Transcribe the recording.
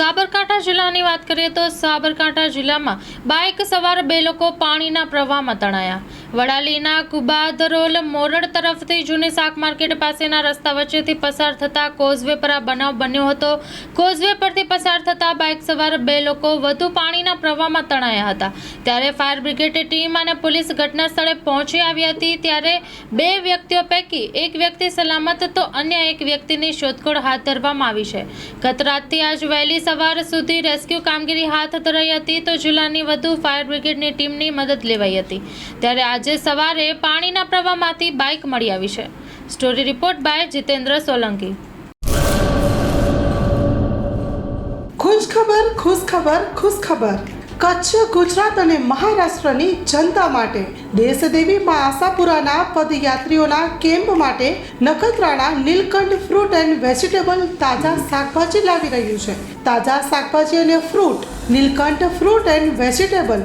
સાબરકાંઠા જિલ્લાની વાત કરીએ તો સાબરકાંઠા જિલ્લામાં બાઇક સવાર બે લોકો પાણીના પ્રવાહમાં તણાયા. વડાલીના કુબાદરોલ મોરડ તરફથી જૂની શાક માર્કેટ પાસેના રસ્તા વચ્ચેથી પસાર થતા કોઝવે પર આ બનાવ બન્યો હતો. કોઝવે પરથી પસાર થતા બાઇક સવાર બે લોકો વધુ પાણીના પ્રવાહમાં તણાયા હતા. ત્યારે ફાયર બ્રિગેડ ટીમ અને પોલીસ ઘટના સ્થળે પહોંચી આવી હતી. ત્યારે બે વ્યક્તિઓ પૈકી એક વ્યક્તિ સલામત તો અન્ય એક વ્યક્તિની શોધખોળ હાથ ધરવામાં આવી છે. ગત રાતથી આજ વહેલી સવાર સુધી રેસ્ક્યુ કામગીરી હાથ ધરાઈ હતી તો જિલ્લાની વધુ ફાયર બ્રિગેડની ટીમની મદદ લેવાઈ હતી. ત્યારે આજે સવારે પાણીના પ્રવાહમાંથી બાઇક મળી આવી છે. Story report by Jitendra Solanki. ખુશ ખબર ખુશ ખબર ખુશ ખબર કચ્છ, ગુજરાત અને મહારાષ્ટ્રની જનતા માટે દેશદેવી માં આશાપુરાના પદયાત્રીઓના કેમ્પ માટે Nakhatrana, Nilkanth fruit and vegetable તાજા શાકભાજી લાવી રહ્યું છે. તાજા શાકભાજી અને fruit, Nilkanth fruit and vegetable